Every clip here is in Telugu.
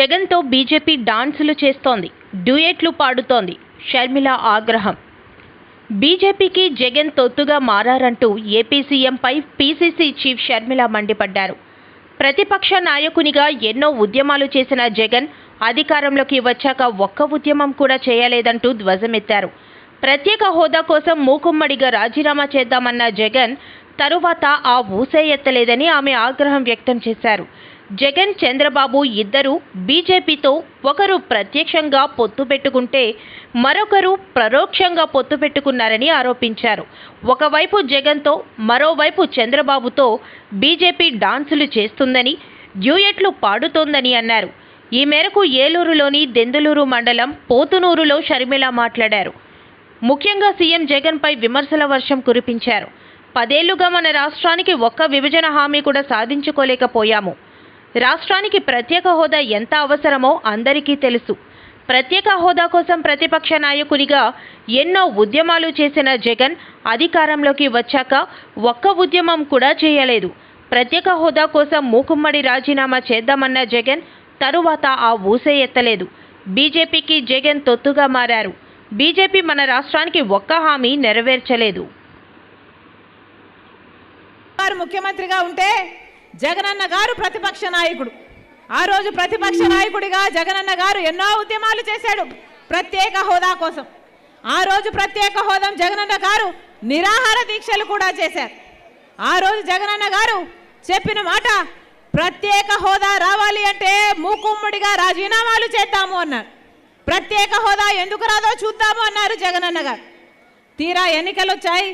జగన్తో బీజేపీ డాన్సులు చేస్తోంది డ్యూయెట్లు పాడుతోంది. షర్మిల ఆగ్రహం. బీజేపీకి జగన్ తొత్తుగా మారారంటూ ఏపీ సీఎంపై పీసీసీ చీఫ్ షర్మిల మండిపడ్డారు. ప్రతిపక్ష నాయకునిగా ఎన్నో ఉద్యమాలు చేసిన జగన్ అధికారంలోకి వచ్చాక ఒక్క ఉద్యమం కూడా చేయలేదంటూ ధ్వజమెత్తారు. ప్రత్యేక హోదా కోసం మూకుమ్మడిగా రాజీనామా చేద్దామన్న జగన్ తరువాత ఆ ఊసే ఎత్తలేదని ఆమె ఆగ్రహం వ్యక్తం చేశారు. జగన్ చంద్రబాబు ఇద్దరు బీజేపీతో ఒకరు ప్రత్యక్షంగా పొత్తు పెట్టుకుంటే మరొకరు పరోక్షంగా పొత్తు పెట్టుకున్నారని ఆరోపించారు. ఒకవైపు జగన్తో మరోవైపు చంద్రబాబుతో బీజేపీ డాన్సులు చేస్తుందని డ్యూయెట్లు పాడుతోందని అన్నారు. ఈ మేరకు ఏలూరులోని దెందులూరు మండలం పోతునూరులో షర్మిల మాట్లాడారు. ముఖ్యంగా సీఎం జగన్పై విమర్శల వర్షం కురిపించారు. పదేళ్ళుగా మన రాష్ట్రానికి ఒక్క విభజన హామీ కూడా సాధించుకోలేకపోయాము. రాష్ట్రానికి ప్రత్యేక హోదా ఎంత అవసరమో అందరికీ తెలుసు. ప్రత్యేక హోదా కోసం ప్రతిపక్ష నాయకునిగా ఎన్నో ఉద్యమాలు చేసిన జగన్ అధికారంలోకి వచ్చాక ఒక్క ఉద్యమం కూడా చేయలేదు. ప్రత్యేక హోదా కోసం మూకుమ్మడి రాజీనామా చేద్దామన్న జగన్ తరువాత ఆ ఊసే ఎత్తలేదు. బీజేపీకి జగన్ తొత్తుగా మారారు. బీజేపీ మన రాష్ట్రానికి ఒక్క హామీ నెరవేర్చలేదు. ముఖ్యమంత్రిగా ఉంటే జగనన్న గారు ప్రతిపక్ష నాయకుడు. ఆ రోజు ప్రతిపక్ష నాయకుడిగా జగనన్న గారు ఎన్నో ఉద్యమాలు చేశాడు ప్రత్యేక హోదా కోసం. ఆ రోజు ప్రత్యేక హోదా జగనన్న గారు నిరాహార దీక్షలు కూడా చేశారు. ఆ రోజు జగనన్న గారు చెప్పిన మాట ప్రత్యేక హోదా రావాలి అంటే మూకుమ్మడిగా రాజీనామాలు చేద్దాము అన్నారు. ప్రత్యేక హోదా ఎందుకు రాదో చూద్దాము అన్నారు జగనన్న గారు. తీరా ఎన్నికలు వచ్చాయి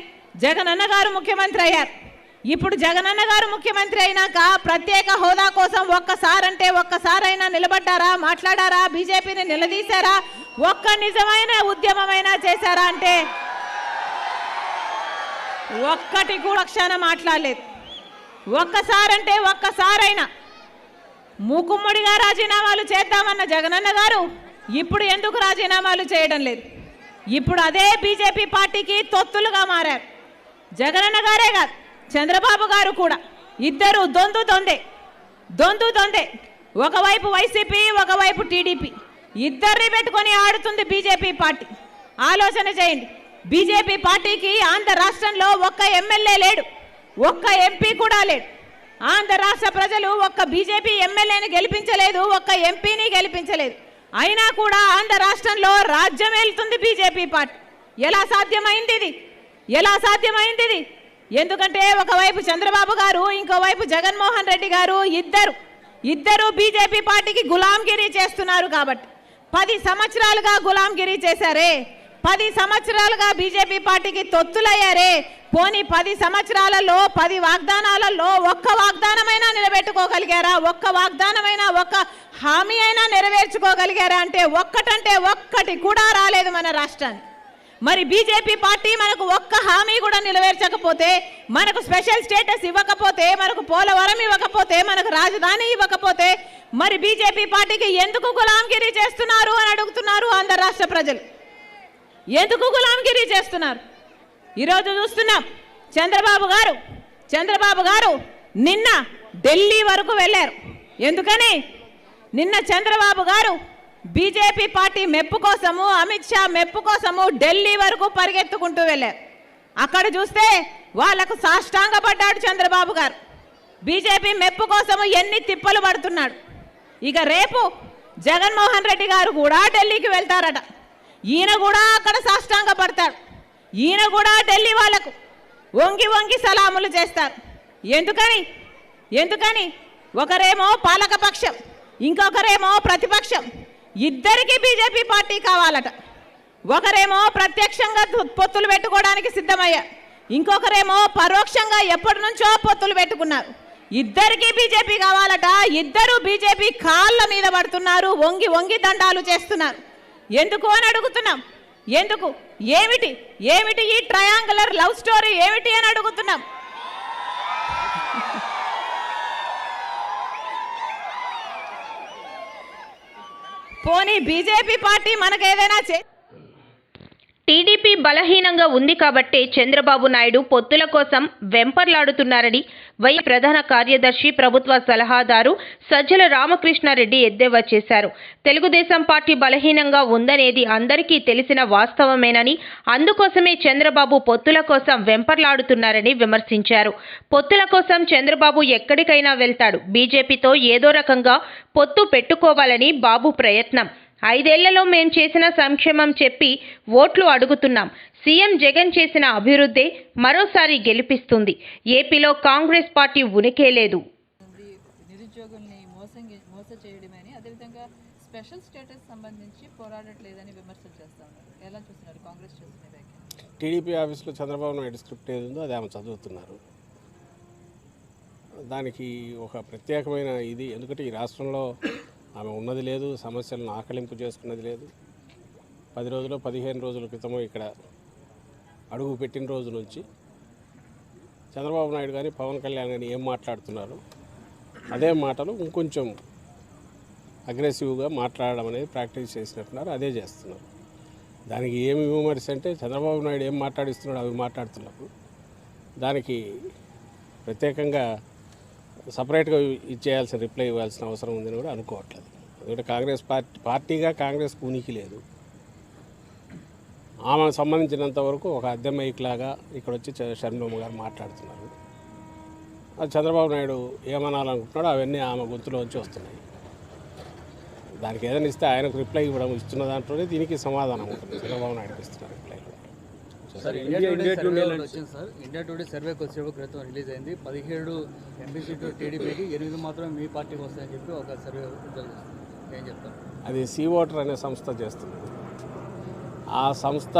జగనన్న గారు ముఖ్యమంత్రి అయ్యారు. ఇప్పుడు జగనన్న గారు ముఖ్యమంత్రి అయినాక ప్రత్యేక హోదా కోసం ఒక్కసారంటే ఒక్కసారైనా నిలబడ్డారా మాట్లాడారా బీజేపీని నిలదీశారా ఒక్క నిజమైన ఉద్యమమైనా చేశారా అంటే ఒక్కటి కూడా క్షణం మాట్లాడలేదు. ఒక్కసారంటే ఒక్కసారైనా మూకుమ్మడిగా రాజీనామాలు చేద్దామన్న జగనన్న గారు ఇప్పుడు ఎందుకు రాజీనామాలు చేయడం లేదు? ఇప్పుడు అదే బీజేపీ పార్టీకి తొత్తులుగా మారారు. జగనన్న గారే కాదు. చంద్రబాబు గారు కూడా ఇద్దరు దొందు దొందే దొందు దొందే. ఒకవైపు వైసీపీ ఒకవైపు టీడీపీ. ఇద్దరిని పెట్టుకొని ఆడుతుంది బీజేపీ పార్టీ. ఆలోచన చేయండి. బీజేపీ పార్టీకి ఆంధ్ర రాష్ట్రంలో ఒక్క ఎమ్మెల్యే లేడు. ఒక్క ఎంపీ కూడా లేడు. ఆంధ్ర రాష్ట్ర ప్రజలు ఒక్క బీజేపీ ఎమ్మెల్యేని గెలిపించలేదు ఒక్క ఎంపీని గెలిపించలేదు. అయినా కూడా ఆంధ్ర రాష్ట్రంలో రాజ్యం వెళ్తుంది బీజేపీ పార్టీ. ఎలా సాధ్యమైంది ఇది? ఎలా సాధ్యమైంది ఇది? ఎందుకంటే ఒకవైపు చంద్రబాబు గారు ఇంకోవైపు జగన్మోహన్ రెడ్డి గారు ఇద్దరు. ఇద్దరు బీజేపీ పార్టీకి గులాంగిరి చేస్తున్నారు కాబట్టి. పది సంవత్సరాలుగా గులాంగిరి చేశారే. పది సంవత్సరాలుగా బీజేపీ పార్టీకి తొత్తులయ్యారే. పోనీ పది సంవత్సరాలలో పది వాగ్దానాలలో ఒక్క వాగ్దానమైనా నిలబెట్టుకోగలిగారా? ఒక్క వాగ్దానమైనా ఒక్క హామీ అయినా నెరవేర్చుకోగలిగారా? అంటే ఒక్కటంటే ఒక్కటి కూడా రాలేదు మన రాష్ట్రానికి. మరి బీజేపీ పార్టీ మనకు ఒక్క హామీ కూడా నిలవేర్చకపోతే మనకు స్పెషల్ స్టేటస్ ఇవ్వకపోతే మనకు పోలవరం ఇవ్వకపోతే మనకు రాజధాని ఇవ్వకపోతే మరి బీజేపీ పార్టీకి ఎందుకు గులాంగిరి చేస్తున్నారు అని అడుగుతున్నారు ఆంధ్ర రాష్ట్ర ప్రజలు? ఎందుకు గులాంగిరి చేస్తున్నారు? ఈరోజు చూస్తున్నాం చంద్రబాబు గారు చంద్రబాబు గారు నిన్న ఢిల్లీ వరకు వెళ్ళారు. ఎందుకని? నిన్న చంద్రబాబు గారు బీజేపీ పార్టీ మెప్పు కోసము అమిత్ షా మెప్పు కోసము ఢిల్లీ వరకు పరిగెత్తుకుంటూ వెళ్ళారు. అక్కడ చూస్తే వాళ్ళకు సాష్టాంగపడ్డాడు చంద్రబాబు గారు. బీజేపీ మెప్పు కోసము ఎన్ని తిప్పలు పడుతున్నాడు. ఇక రేపు జగన్మోహన్ రెడ్డి గారు కూడా ఢిల్లీకి వెళ్తారట. ఈయన కూడా అక్కడ సాష్టాంగ పడతాడు ఈయన కూడా ఢిల్లీ వాళ్ళకు వంగి వంగి సలాములు చేస్తారు. ఎందుకని? ఎందుకని? ఒకరేమో పాలకపక్షం ఇంకొకరేమో ప్రతిపక్షం. ఇద్దరికి బీజేపీ పార్టీ కావాలట. ఒకరేమో ప్రత్యక్షంగా పొత్తులు పెట్టుకోవడానికి సిద్ధమయ్యారు ఇంకొకరేమో పరోక్షంగా ఎప్పటి నుంచో పొత్తులు పెట్టుకున్నారు. ఇద్దరికి బీజేపీ కావాలట. ఇద్దరు బీజేపీ కాళ్ళ మీద పడుతున్నారు. వంగి వంగి దండాలు చేస్తున్నారు. ఎందుకు అని అడుగుతున్నాం. ఎందుకు? ఏమిటి? ఏమిటి ఈ ట్రయాంగులర్ లవ్ స్టోరీ? ఏమిటి అని అడుగుతున్నాం. పోనీ బీజేపీ పార్టీ మనకేదైనా చే టీడీపీ బలహీనంగా ఉంది కాబట్టే చంద్రబాబు నాయుడు పొత్తుల కోసం వెంపర్లాడుతున్నారని వై ప్రధాన కార్యదర్శి ప్రభుత్వ సలహాదారు సజ్జల రామకృష్ణారెడ్డి ఎద్దేవా చేశారు. తెలుగుదేశం పార్టీ బలహీనంగా ఉందనేది అందరికీ తెలిసిన వాస్తవమేనని అందుకోసమే చంద్రబాబు పొత్తుల కోసం వెంపర్లాడుతున్నారని విమర్శించారు. పొత్తుల కోసం చంద్రబాబు ఎక్కడికైనా వెళ్తాడు. బీజేపీతో ఏదో రకంగా పొత్తు పెట్టుకోవాలని బాబు ప్రయత్నం. ఐదేళ్ళలో మేం చేసిన సంక్షేమం చెప్పి ఓట్లు అడుగుతున్నాం. సీఎం జగన్ చేసిన అభివృద్ధే మరోసారి గెలిపిస్తుంది. ఏపీలో కాంగ్రెస్ పార్టీ ఉనికే లేదు. నిరుద్యోగుల్ని మోసం మోస చేయడమని అదేవిధంగా స్పెషల్ స్టేటస్ సంబంధించి పోరాడట్లేదని విమర్శలు చేస్తా ఉన్నారు. ఎలా చూస్తున్నారు కాంగ్రెస్ చేస్తున్న వ్యాఖ్యలు? టీడీపీ ఆఫీస్లో చంద్రబాబు నాయుడు స్క్రిప్ట్ ఏది ఉందో అది ఆమె చదువుతున్నారు. దానికి ఒక ప్రత్యేకమైన ఇది ఎందుకంటే ఈ రాష్ట్రంలో ఆమె ఉన్నది లేదు సమస్యలను ఆకలింపు చేసుకున్నది లేదు. పది రోజులు పదిహేను రోజుల క్రితము ఇక్కడ అడుగు పెట్టిన రోజు నుంచి చంద్రబాబు నాయుడు కానీ పవన్ కళ్యాణ్ కానీ ఏం మాట్లాడుతున్నారు? అదే మాటలు ఇంకొంచెం అగ్రెసివ్గా మాట్లాడడం అనేది ప్రాక్టీస్ చేసినట్టున్నారు అదే చేస్తున్నారు. దానికి ఏమి విమర్శ అంటే చంద్రబాబు నాయుడు ఏం మాట్లాడిస్తున్నాడు అవి మాట్లాడుతున్నప్పుడు దానికి ప్రత్యేకంగా సపరేట్గా ఇచ్చేయాల్సిన రిప్లై ఇవ్వాల్సిన అవసరం ఉందని కూడా అనుకోవట్లేదు. ఎందుకంటే కాంగ్రెస్ పార్టీ పార్టీగా కాంగ్రెస్ ఉనికి లేదు. ఆమెకు సంబంధించినంత వరకు ఒక అద్దె ఇక్కడ వచ్చి చ- షర్మిలమ్మ గారు మాట్లాడుతున్నారు. అది చంద్రబాబు నాయుడు ఏమనాలనుకుంటున్నాడో అవన్నీ ఆమె గొంతులోంచి వస్తున్నాయి. దానికి ఏదైనా ఇస్తే ఆయనకు రిప్లై ఇవ్వడం ఇస్తున్న దాంట్లోనే దీనికి సమాధానం ఉంటుంది. చంద్రబాబు నాయుడుకి ఇస్తున్న reply. Sir India Today survey వచ్చింది సార్. ఇండియా టుడే సర్వే కొద్దిసేపు క్రితం రిలీజ్ అయింది. పదిహేడు ఎంపీ సీట్లు టీడీపీకి ఎనిమిది మాత్రం మీ పార్టీకి వస్తాయని చెప్పి ఒక సర్వే ఏం చెప్తారు? అది సీ ఓటర్ అనే సంస్థ చేస్తుంది. ఆ సంస్థ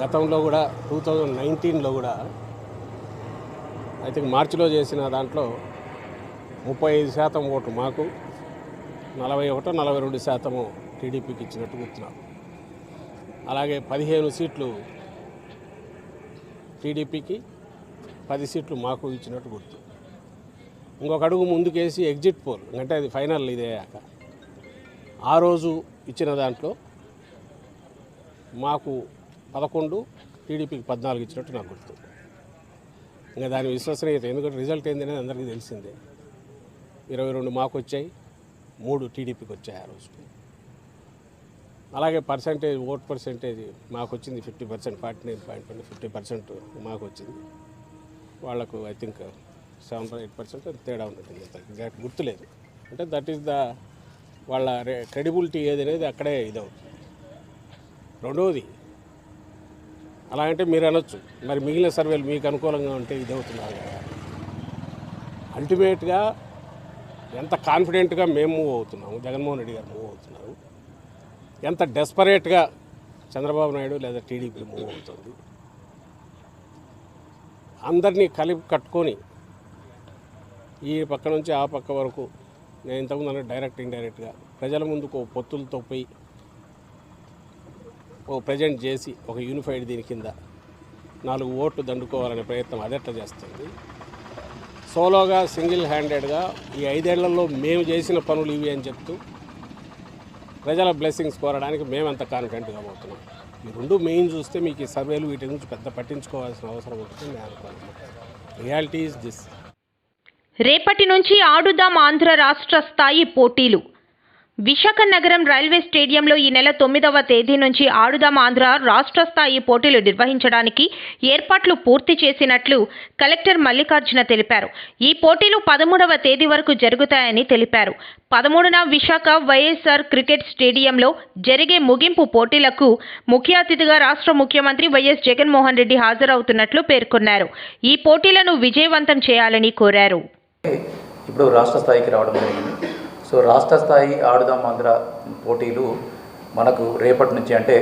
గతంలో కూడా టూ థౌజండ్ నైన్టీన్లో కూడా ఐ థింక్ మార్చిలో చేసిన దాంట్లో ముప్పై ఐదు శాతం ఓటు మాకు నలభై ఒకటో నలభై రెండు శాతము టీడీపీకి ఇచ్చినట్టు గుర్తున్నాం అలాగే పదిహేను సీట్లు టీడీపీకి పది సీట్లు మాకు ఇచ్చినట్టు గుర్తు. ఇంకొక అడుగు ముందుకేసి ఎగ్జిట్ పోల్ అంటే అది ఫైనల్ ఇదే ఆ రోజు ఇచ్చిన దాంట్లో మాకు పదకొండు టీడీపీకి పద్నాలుగు ఇచ్చినట్టు నాకు గుర్తు. ఇంకా దాని విశ్వసనీయత ఎందుకంటే రిజల్ట్ ఏందనేది అందరికీ తెలిసిందే. ఇరవై రెండు మాకు వచ్చాయి మూడు టీడీపీకి వచ్చాయి ఆ రోజు. అలాగే పర్సంటేజ్ ఓట్ పర్సంటేజ్ మాకు వచ్చింది fifty percent forty nine point twenty fifty percent మాకు వచ్చింది. వాళ్ళకు I think seven eight percent తేడా ఉంటుంది ఎగ్జాక్ట్ గుర్తులేదు. అంటే దట్ ఈస్ ద వాళ్ళ క్రెడిబిలిటీ ఏది అనేది అక్కడే ఇదవుతుంది. రెండవది అలా అంటే మీరు అనొచ్చు. మరి మిగిలిన సర్వేలు మీకు అనుకూలంగా ఉంటే ఇదవుతున్నారు కదా. అల్టిమేట్గా ఎంత కాన్ఫిడెంట్గా మేము మూవ్ అవుతున్నాము జగన్మోహన్ రెడ్డి గారు మూవ్ అవుతున్నారు. ఎంత డెస్పరేట్గా చంద్రబాబు నాయుడు లేదా టీడీపీ మూవ్ అవుతుంది. అందరినీ కలిపి కట్టుకొని ఈ పక్క నుంచి ఆ పక్క వరకు నేను ఇంతకుముందు అన్న డైరెక్ట్ ఇండైరెక్ట్గా ప్రజల ముందుకు ఓ పొత్తులతో పోయి ఓ ప్రజెంట్ చేసి ఒక యూనిఫైడ్ దీని కింద నాలుగు ఓట్లు దండుకోవాలనే ప్రయత్నం అదెట్లా చేస్తుంది. సోలోగా సింగిల్ హ్యాండెడ్గా ఈ ఐదేళ్ళలో మేము చేసిన పనులు ఇవి అని చెప్తూ ప్రజల బ్లెస్సింగ్స్ కోరడానికి మేమంత కాన్ఫిడెంట్గా పోతున్నాం. ఈ రెండు మెయిన్ చూస్తే మీకు ఈ సర్వేలు వీటి గురించి పెద్ద పట్టించుకోవాల్సిన అవసరం ఉంటుంది నేను అనుకోను రియాలిటీ ఇస్ దిస్ రేపటి నుంచి ఆడుదాం ఆంధ్ర రాష్ట్ర స్థాయి పోటీలు. విశాఖ నగరం రైల్వే స్టేడియంలో ఈ నెల తొమ్మిదవ తేదీ నుంచి ఆడుదాం ఆంధ్ర రాష్ట్ర స్థాయి పోటీలు నిర్వహించడానికి ఏర్పాట్లు పూర్తి చేసినట్లు కలెక్టర్ మల్లికార్జున తెలిపారు. ఈ పోటీలు పదమూడవ తేదీ వరకు జరుగుతాయని తెలిపారు. పదమూడున విశాఖ వైఎస్ఆర్ క్రికెట్ స్టేడియంలో జరిగే ముగింపు పోటీలకు ముఖ్య అతిథిగా రాష్ట్ర ముఖ్యమంత్రి వైఎస్ జగన్మోహన్ రెడ్డి హాజరవుతున్నట్లు పేర్కొన్నారు. ఈ పోటీలను విజయవంతం చేయాలని కోరారు. ఇప్పుడు రాష్ట్ర స్థాయికి రావడం జరిగింది. సో రాష్ట్ర స్థాయి ఆడుదాం ఆంధ్ర పోటీలు మనకు రేపటి నుంచి అంటే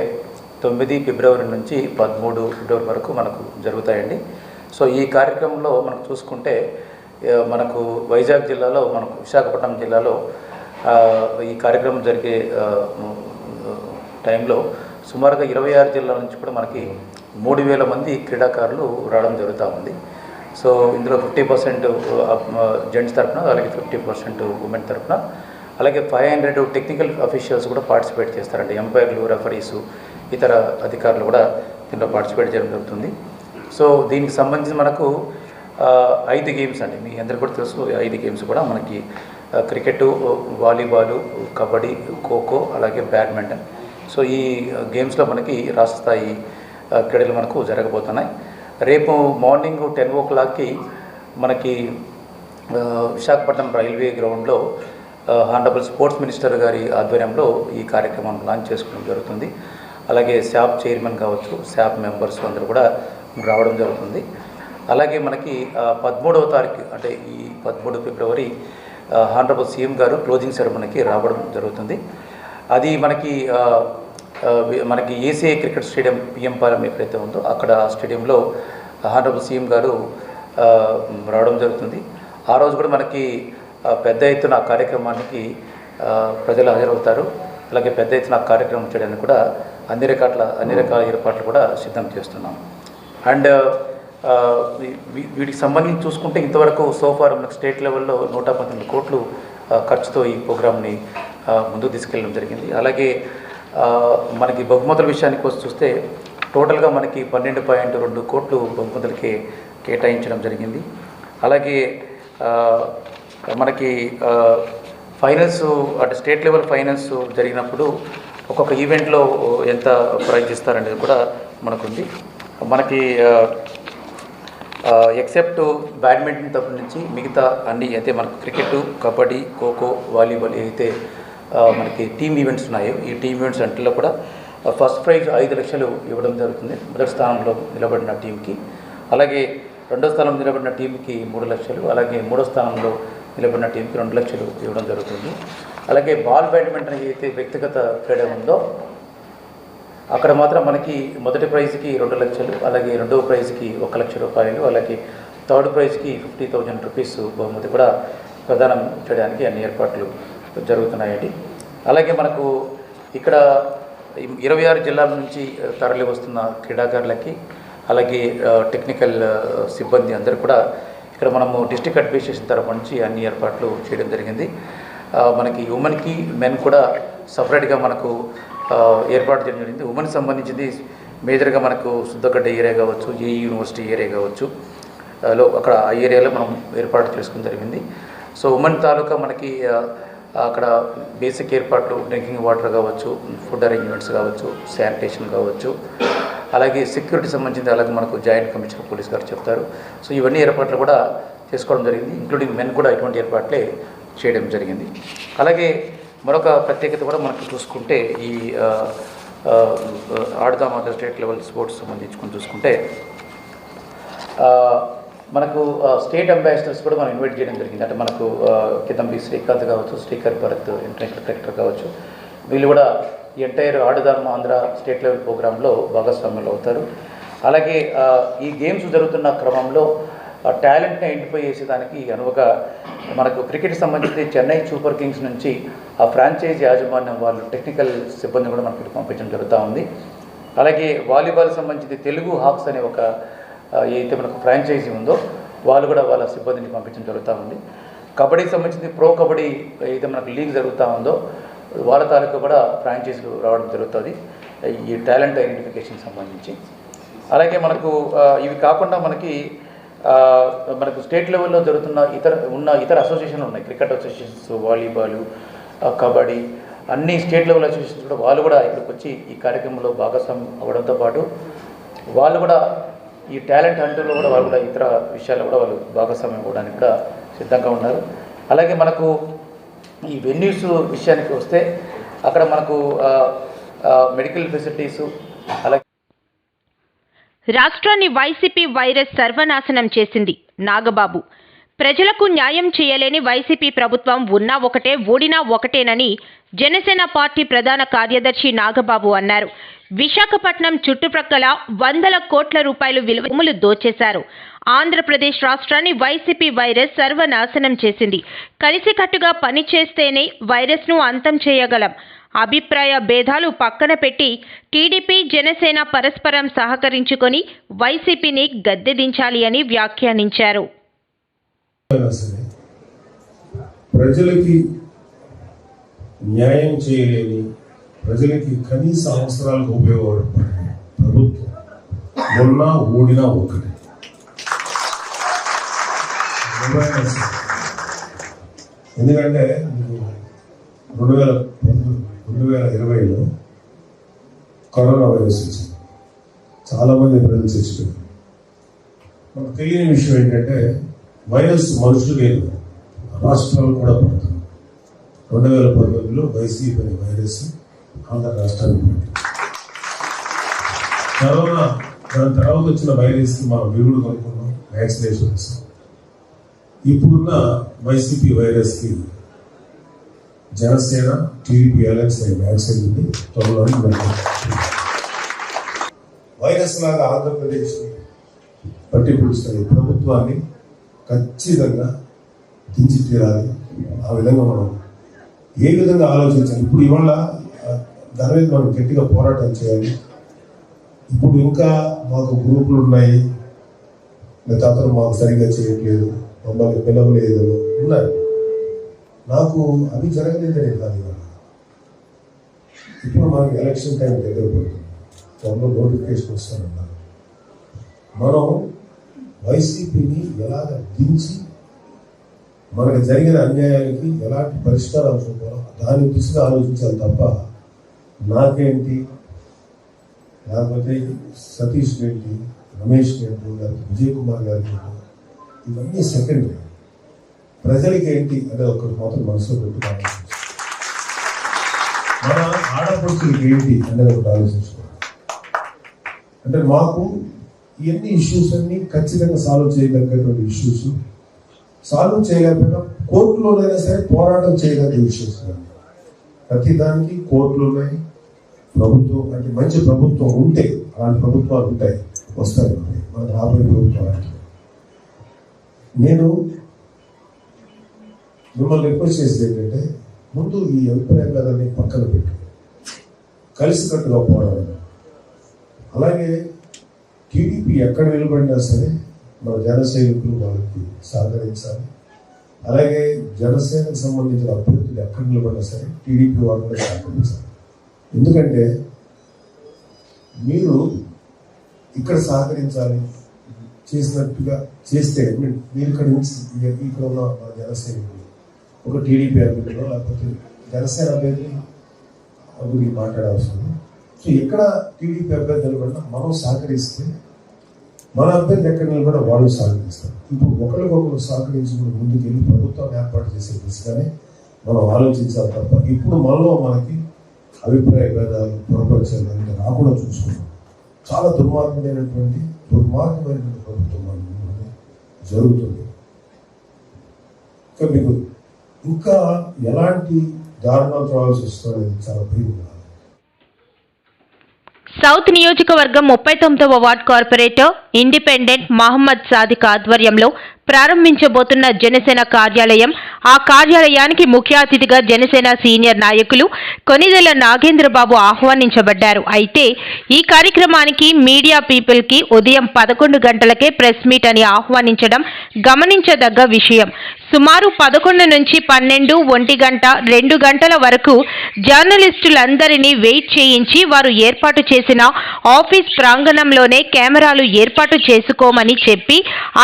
తొమ్మిది ఫిబ్రవరి నుంచి పదమూడు ఫిబ్రవరి వరకు మనకు జరుగుతాయండి. సో ఈ కార్యక్రమంలో మనకు చూసుకుంటే మనకు వైజాగ్ జిల్లాలో మనకు విశాఖపట్నం జిల్లాలో ఈ కార్యక్రమం జరిగే టైంలో సుమారుగా ఇరవై ఆరు జిల్లాల నుంచి కూడా మనకి మూడు వేల మంది క్రీడాకారులు రావడం జరుగుతూ ఉంది. సో ఇందులో ఫిఫ్టీ పర్సెంట్ జెంట్స్ తరఫున అలాగే ఫిఫ్టీ పర్సెంట్ ఉమెన్ తరఫున అలాగే ఫైవ్ హండ్రెడ్ టెక్నికల్ అఫీషియల్స్ కూడా పార్టిసిపేట్ చేస్తారండి. ఎంపైర్లు రెఫరీసు ఇతర అధికారులు కూడా దీంట్లో పార్టిసిపేట్ చేయడం జరుగుతుంది. సో దీనికి సంబంధించి మనకు ఐదు గేమ్స్ అండి. మీ అందరికీ కూడా తెలుసు ఐదు గేమ్స్ కూడా మనకి క్రికెట్ వాలీబాలు కబడ్డీ ఖోఖో అలాగే బ్యాడ్మింటన్. సో ఈ గేమ్స్లో మనకి రాష్ట్ర స్థాయి క్రీడలు మనకు జరగబోతున్నాయి. రేపు మార్నింగ్ టెన్ ఓ క్లాక్కి మనకి విశాఖపట్నం రైల్వే గ్రౌండ్లో హానరబుల్ స్పోర్ట్స్ మినిస్టర్ గారి ఆధ్వర్యంలో ఈ కార్యక్రమం లాంచ్ చేసుకోవడం జరుగుతుంది. అలాగే శాప్ చైర్మన్ కావచ్చు శాప్ మెంబర్స్ అందరూ కూడా రావడం జరుగుతుంది. అలాగే మనకి పదమూడవ తారీఖు అంటే ఈ పదమూడు ఫిబ్రవరి హానరబుల్ సీఎం గారు క్లోజింగ్ సెరమనీకి రావడం జరుగుతుంది. అది మనకి మనకి ACI cricket stadium PM Palem ఎక్కడైతే ఉందో అక్కడ స్టేడియంలో హానరబుల్ సీఎం గారు రావడం జరుగుతుంది. ఆ రోజు కూడా మనకి పెద్ద ఎత్తున ఆ కార్యక్రమానికి ప్రజలు హాజరవుతారు. అలాగే పెద్ద ఎత్తున కార్యక్రమం చేయడానికి కూడా అన్ని రకాల అన్ని రకాల ఏర్పాట్లు కూడా సిద్ధం చేస్తున్నాం. అండ్ వీటికి సంబంధించి చూసుకుంటే ఇంతవరకు సోఫార్ మనకు స్టేట్ లెవెల్లో నూట పంతొమ్మిది కోట్లు ఖర్చుతో ఈ ప్రోగ్రామ్ని ముందుకు తీసుకెళ్ళడం జరిగింది. అలాగే మనకి బహుమతుల విషయానికి వచ్చి చూస్తే టోటల్గా మనకి పన్నెండు పాయింట్ రెండు కోట్లు బహుమతులకి కేటాయించడం జరిగింది. అలాగే మనకి ఫైనల్స్ అంటే స్టేట్ లెవెల్ ఫైనల్స్ జరిగినప్పుడు ఒక్కొక్క ఈవెంట్లో ఎంత ప్రైజ్ ఇస్తారనేది కూడా మనకుంది. మనకి ఎక్సెప్ట్ బ్యాడ్మింటన్ తప్పటి నుంచి మిగతా అన్ని అయితే మనకు క్రికెట్ కబడ్డీ ఖోఖో వాలీబాల్ ఏదైతే మనకి టీమ్ ఈవెంట్స్ ఉన్నాయి. ఈ టీమ్ ఈవెంట్స్ అంటలో కూడా ఫస్ట్ ప్రైజ్ ఐదు లక్షలు ఇవ్వడం జరుగుతుంది. మొదటి స్థానంలో నిలబడిన టీంకి అలాగే రెండో స్థానంలో నిలబడిన టీంకి మూడు లక్షలు అలాగే మూడో స్థానంలో నిలబడిన టీంకి రెండు లక్షలు ఇవ్వడం జరుగుతుంది. అలాగే బాల్ బ్యాడ్మింటన్ ఏదైతే వ్యక్తిగత క్రీడ ఉందో అక్కడ మాత్రం మనకి మొదటి ప్రైజ్కి రెండు లక్షలు అలాగే రెండవ ప్రైజ్కి ఒక లక్ష రూపాయలు అలాగే థర్డ్ ప్రైజ్కి ఫిఫ్టీ థౌజండ్ రూపీస్ బహుమతి కూడా ప్రదానం చేయడానికి అన్ని ఏర్పాట్లు జరుగుతున్నాయండి. అలాగే మనకు ఇక్కడ ఇరవై ఆరు జిల్లాల నుంచి తరలి వస్తున్న క్రీడాకారులకి అలాగే టెక్నికల్ సిబ్బంది అందరూ కూడా ఇక్కడ మనము డిస్టిక్ అడ్మినిస్ట్రేషన్ తరపు నుంచి అన్ని ఏర్పాట్లు చేయడం జరిగింది. మనకి ఉమెన్కి మెన్ కూడా సపరేట్గా మనకు ఏర్పాటు చేయడం జరిగింది. ఉమెన్కి సంబంధించింది మేజర్గా మనకు సుద్దగడ్డ ఏరియా కావచ్చు ఏ యూనివర్సిటీ ఏరియా కావచ్చు లో అక్కడ ఆ ఏరియాలో మనం ఏర్పాటు చేసుకోవడం జరిగింది. సో ఉమెన్ తాలూకా మనకి అక్కడ బేసిక్ ఏర్పాట్లు డ్రింకింగ్ వాటర్ కావచ్చు ఫుడ్ అరేంజ్మెంట్స్ కావచ్చు శానిటేషన్ కావచ్చు. అలాగే సెక్యూరిటీ సంబంధించి అలాగే మనకు జాయింట్ కమిషనర్ పోలీస్ గారు చెప్తారు. సో ఇవన్నీ ఏర్పాట్లు కూడా చేసుకోవడం జరిగింది. ఇంక్లూడింగ్ మెన్ కూడా ఇటువంటి ఏర్పాట్లే చేయడం జరిగింది. అలాగే మరొక ప్రత్యేకత కూడా మనకు చూసుకుంటే ఈ ఆ, ఆడదాం అదర్ స్టేట్ లెవెల్ స్పోర్ట్స్ సంబంధించుకొని చూసుకుంటే మనకు ఆ, స్టేట్ అంబాసిడర్స్ కూడా మనం ఇన్వైట్ చేయడం జరిగింది. అంటే మనకు కిదంబి శ్రీకాంత్ కావచ్చు శ్రీకర్ భరత్ ఇంటర్నేషనల్ క్రికెటర్ కావచ్చు వీళ్ళు కూడా ఈ entire Aadudam Andhra state level ప్రోగ్రాంలో భాగస్వాములు అవుతారు. అలాగే ఈ గేమ్స్ జరుగుతున్న క్రమంలో టాలెంట్ని ఐడెంటిఫై చేసేదానికి అనువుగా మనకు క్రికెట్ సంబంధించి చెన్నై సూపర్ కింగ్స్ నుంచి ఆ ఫ్రాంచైజ్ యాజమాన్యం వాళ్ళు టెక్నికల్ సిబ్బంది కూడా మనకి పంపించడం జరుగుతూ ఉంది. అలాగే వాలీబాల్ సంబంధించి తెలుగు హాక్స్ అనే ఒక ఏదైతే మనకు ఫ్రాంచైజీ ఉందో వాళ్ళు కూడా వాళ్ళ సిబ్బందిని పంపించడం జరుగుతూ ఉంది. కబడ్డీకి సంబంధించి ప్రో కబడ్డీ ఏదైతే మనకు లీగ్ జరుగుతూ ఉందో వాళ్ళ తాలూకా కూడా ఫ్రాంచైజీలు రావడం జరుగుతుంది. ఈ టాలెంట్ ఐడెంటిఫికేషన్ సంబంధించి. అలాగే మనకు ఇవి కాకుండా మనకి మనకు స్టేట్ లెవెల్లో జరుగుతున్న ఇతర ఉన్న ఇతర అసోసియేషన్లు ఉన్నాయి. క్రికెట్ అసోసియేషన్స్ వాలీబాల్ కబడ్డీ అన్ని స్టేట్ లెవెల్ అసోసియేషన్స్ కూడా వాళ్ళు కూడా ఇక్కడికి వచ్చి ఈ కార్యక్రమంలో భాగస్వామ్యం అవ్వడంతో పాటు వాళ్ళు కూడా ఈ టాలెంట్ హంటర్లో కూడా వాళ్ళు కూడా ఇతర విషయాల్లో కూడా వాళ్ళు భాగస్వామ్యం ఇవ్వడానికి కూడా సిద్ధంగా ఉన్నారు. అలాగే మనకు ఈ వెన్యూస్ విషయానికి వస్తే అక్కడ మనకు మెడికల్ ఫెసిలిటీస్ అలాగే రాష్ట్రాన్ని వైసీపీ వైరస్ సర్వనాశనం చేసింది నాగబాబు. ప్రజలకు న్యాయం చేయలేని వైసీపీ ప్రభుత్వం ఉన్నా ఒకటే ఓడినా ఒకటేనని జనసేన పార్టీ ప్రధాన కార్యదర్శి నాగబాబు అన్నారు. విశాఖపట్నం చుట్టుప్రక్కల వందల కోట్ల రూపాయలు విలువలు దోచేశారు. ఆంధ్రప్రదేశ్ రాష్ట్రాన్ని వైసీపీ వైరస్ సర్వనాశనం చేసింది. కలిసికట్టుగా పనిచేస్తేనే వైరస్ను అంతం చేయగలం. అభిప్రాయ భేదాలు పక్కన పెట్టి టీడీపీ జనసేన పరస్పరం సహకరించుకొని వైసీపీని గద్దెదించాలి అని వ్యాఖ్యానించారు. సరే ప్రజలకి న్యాయం చేయలేని ప్రజలకి కనీస అవసరాలకు ఉపయోగపడే ప్రభుత్వం మొన్న ఓడినా ఒకటి. ఎందుకంటే రెండు వేల రెండు వేల ఇరవైలో కరోనా వైరస్ వచ్చింది. చాలామంది ప్రజలు చచ్చిపోయారు. మనకు తెలియని విషయం ఏంటంటే వైరస్ మనుషులు రాష్ట్రాలు కూడా పడుతుంది రెండు వేల పంతొమ్మిదిలో వైసీపీ అనే వైరస్ ఆంధ్ర రాష్ట్రానికి పడింది. కరోనా దాని తర్వాత వచ్చిన వైరస్ మనం విరుగుడు కనుక్కున్నాం వ్యాక్సినేషన్ ఇప్పుడున్న వైసీపీ వైరస్కి జనసేన టీడీపీ అలయన్స్ అనే వ్యాక్సిన్ ఉంది. త్వరలో వైరస్ లాగా ఆంధ్రప్రదేశ్ని పట్టి ప్రభుత్వాన్ని ఖచ్చితంగా దించి తీరాలి. ఆ విధంగా మనం ఏ విధంగా ఆలోచించాలి? ఇప్పుడు ఇవాళ దాని మీద మనం గట్టిగా పోరాటం చేయాలి. ఇప్పుడు ఇంకా మాకు గ్రూపులు ఉన్నాయి. లేదా అతను మాకు సరిగ్గా చేయట్లేదు. మమ్మల్ని పిలవలేదు. ఉన్నాయి. నాకు అవి జరగలేదని కాదు ఇవాళ. ఇప్పుడు మనకి ఎలక్షన్ టైం దగ్గర పడుతుంది. త్వరలో నోటిఫికేషన్ వస్తానన్నారు మనం వైసీపీని ఎలాగ దించి మనకు జరిగిన అన్యాయానికి ఎలాంటి పరిష్కారం చూపాలో దాని దృష్టిగా ఆలోచించాలి తప్ప నాకేంటి? లేకపోతే సతీష్ రెడ్డి రమేష్ రెడ్డి లేకపోతే విజయ్ కుమార్ గారి ఇవన్నీ సెకండరీ ప్రజలకి ఏంటి అనేది ఒకటి మాత్రం మనసులో పెట్టుకోవాలి మన ఆడపడుచులకి ఏంటి అనేది ఒకటి ఆలోచించుకోవాలి. అంటే మాకు ఇవన్నీ ఇష్యూస్ అన్ని ఖచ్చితంగా సాల్వ్ చేయగలిగేటువంటి ఇష్యూస్ సాల్వ్ చేయలేకపోయినా కోర్టులోనైనా సరే పోరాటం చేయగలిగే ఇష్యూస్ ప్రతిదానికి ప్రతి దానికి కోర్టులు ఉన్నాయి ప్రభుత్వం అంటే మంచి ప్రభుత్వం ఉంటే అలాంటి ప్రభుత్వాలు ఉంటాయి వస్తాయి మన రాబోయే ప్రభుత్వాలు నేను మిమ్మల్ని రిక్వెస్ట్ చేసేది ఏంటంటే ముందు ఈ అభిప్రాయం కదని పక్కన పెట్టి. కలిసికట్టుగా పోరాడాలి అలాగే టీడీపీ ఎక్కడ నిలబడినా సరే మన జన వాళ్ళకి సహకరించాలి. అలాగే జనసేనకు సంబంధించిన అభ్యర్థులు ఎక్కడ నిలబడినా సరే టీడీపీ వాళ్ళు కూడా సహకరించాలి. ఎందుకంటే మీరు ఇక్కడ సహకరించాలి చేసినట్టుగా చేస్తే మీరు ఇక్కడ నుంచి ఇక్కడ ఉన్న మన జనసైనికులు ఒక టీడీపీ అభ్యర్థులు లేకపోతే జనసేన అభ్యర్థి గురించి మాట్లాడవలసింది సో ఎక్కడ టీడీపీ అభ్యర్థి నిలబడినా మనం సహకరిస్తే మన అభ్యర్థి ఎక్కడ నిలబడినా వాళ్ళు సహకరిస్తారు ఇప్పుడు ఒకరికొకరు సహకరించుకుని ముందుకు వెళ్ళి ప్రభుత్వం ఏర్పాటు చేసే దిశగానే మనం ఆలోచించాలి తప్ప ఇప్పుడు మనలో మనకి అభిప్రాయ భేదాలు పొరపరిచయాలు అంటే రాకుండా చూసుకున్నాం చాలా దుర్మార్గమైనటువంటి దుర్మార్గమైనటువంటి ప్రభుత్వం మన ముందు జరుగుతుంది ఇంకా మీకు ఇంకా ఎలాంటి దారుణాలు చూడాల్సి వస్తుంది చాలా భయంగా ఉంది. సౌత్ నియోజకవర్గం ముప్పై తొమ్మిదవ ward corporator independent Mohammad Sadiq ఆధ్వర్యంలో ప్రారంభించబోతున్న జనసేన కార్యాలయం ఆ కార్యాలయానికి ముఖ్య అతిథిగా జనసేన సీనియర్ నాయకులు కొనిదెల నాగేంద్రబాబు ఆహ్వానించబడ్డారు. అయితే ఈ కార్యక్రమానికి మీడియా పీపుల్కి ఉదయం పదకొండు గంటలకే ప్రెస్ మీట్ అని ఆహ్వానించడం గమనించదగ్గ విషయం. సుమారు పదకొండు నుంచి పన్నెండు ఒంటి గంట రెండు గంటల వరకు జర్నలిస్టులందరినీ వెయిట్ చేయించి వారు ఏర్పాటు చేసిన ఆఫీస్ ప్రాంగణంలోనే కెమెరాలు ఏర్పాటు చేసుకోమని చెప్పి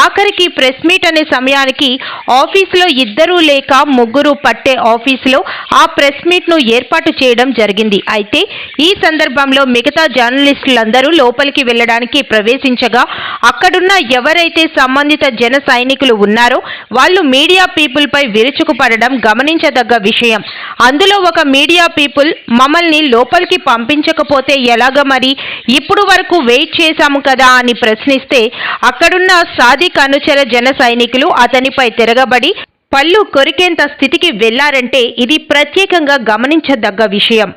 ఆఖరికి ప్రెస్ మీట్ అనే సమయానికి ఆఫీసులో ఇద్దరు లేక ముగ్గురు పట్టే ఆఫీసులో ఆ ప్రెస్ మీట్ను ఏర్పాటు చేయడం జరిగింది. అయితే ఈ సందర్భంలో మిగతా జర్నలిస్టులందరూ లోపలికి వెళ్ళడానికి ప్రవేశించగా అక్కడున్న ఎవరైతే సంబంధిత జన సైనికులు ఉన్నారో వాళ్ళు మీడియా పీపుల్ పై విరుచుకుపడడం గమనించదగ్గ విషయం. అందులో ఒక మీడియా పీపుల్ మమ్మల్ని లోపలికి పంపించకపోతే ఎలాగ మరి? ఇప్పుడు వరకు వెయిట్ చేశాము కదా అని ప్రశ్నిస్తే అక్కడున్న సాదిక్ అనుచర జన సైనికులు అతనిపై తిరగబడి పళ్ళు కొరికేంత స్థితికి వెళ్ళారంటే ఇది ప్రత్యేకంగా గమనించదగ్గ విషయం.